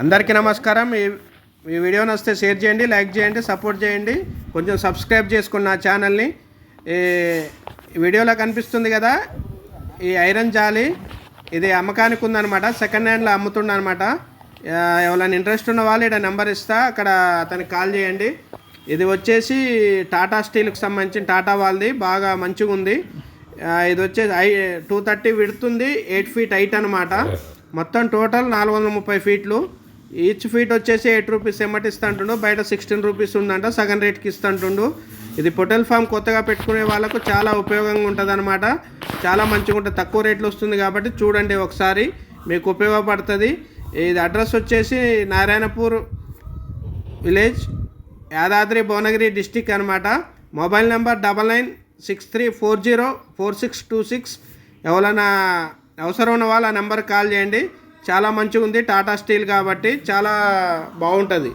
అందరికీ నమస్కారం. ఈ ఈ వీడియో నచ్చితే షేర్ చేయండి లైక్ చేయండి సపోర్ట్ చేయండి. కొంచెం సబ్స్క్రైబ్ చేసుకోండి నా ఛానల్ని. వీడియోలో కనిపిస్తుంది కదా ఈ ఐరన్ జాలి. ఇది అమ్మకానికి ఉందన్నమాట సెకండ్ హ్యాండ్లో అమ్ముతుండనమాట ఎవరైనా ఇంట్రెస్ట్ ఉన్న వాళ్ళు ఇక్కడ నెంబర్ ఇస్తా అక్కడ అతనికి కాల్ చేయండి. ఇది వచ్చేసి టాటా స్టీల్కి సంబంధించిన టాటా వాళ్ళది బాగా మంచిగా ఉంది. ఇది వచ్చేసి ఐ టూ థర్టీ విడుతుంది ఎయిట్ ఫీట్ హైట్ అనమాట మొత్తం టోటల్ నాలుగు వందల ముప్పై ఫీట్లు. ఈచ్ ఫీట్ వచ్చేసి ఎయిట్ రూపీస్ ఎమ్మటి ఇస్తుంటుండు? బయట సిక్స్టీన్ రూపీస్ ఉందంట సగం రేట్కి ఇస్తుంటుండు. ఇది పొటల్ ఫామ్ కొత్తగా పెట్టుకునే వాళ్ళకు చాలా ఉపయోగంగా ఉంటుంది అనమాట చాలా మంచిగా ఉంటుంది. తక్కువ రేట్లు వస్తుంది కాబట్టి చూడండి ఒకసారి. మీకు ఉపయోగపడుతుంది. ఇది అడ్రస్ వచ్చేసి నారాయణపూర్ విలేజ్ యాదాద్రి భువనగిరి డిస్టిక్ అనమాట mobile number double nine six three four zero four six two six. ఎవరైనా అవసరం ఉన్న వాళ్ళు ఆ నెంబర్కి కాల్ చేయండి. చాలా మంచిగా ఉంది టాటా స్టీల్ కాబట్టి చాలా బాగుంటుంది.